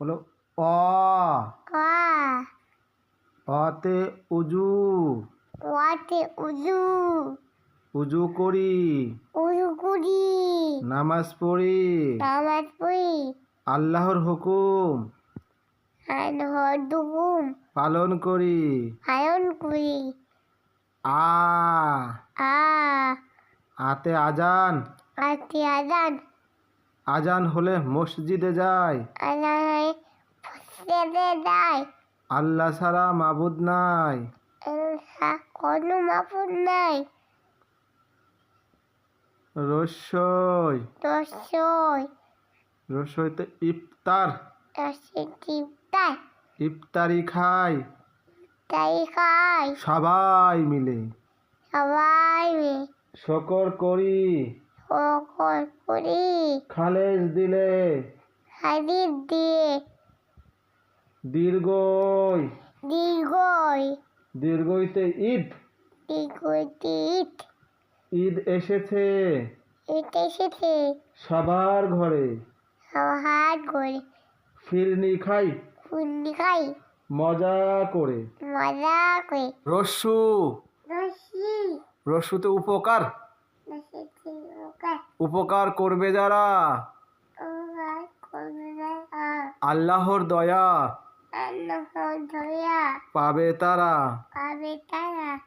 বলো অ। অতে উজু। ওয়াতে উজু। উজু করি। উজু করি। নামাজ পড়ি। নামাজ পড়ি। আল্লাহর হুকুম। আর হরদুকুম পালন করি। আয়ন করি। আ। আ। আতে আজান। আতি আদান আজান হলে মসজিদে যায়। ফসেদে দায় আল্লাহ ছাড়া মাবুদ নাই। কোনো মাপুর নাই। রসই। দশই রসইতে ইফতার। টিপটাই ইফতারি? খাই। তাই খাই। সবাই মিলে। সবাই মিলে। শকর করি। করি খালেজ দিলে। হাদির দিয়ে। দীর্ঘই। দীর্ঘই। দীর্ঘইতে ঈদ। দীর্ঘটি ইট ঈদ এসেছে। এটা এসেছে। সবার ঘরে। সব হাত করে ফিরনি খাই। ফুন্ডি খাই। মজা করে। মজা করে। রস্যু রসি। রস্যুতে উপকার? রসি উপকার। করবে যারা? আল্লাহর দয়া। পাবে তারা। পাবে তারা।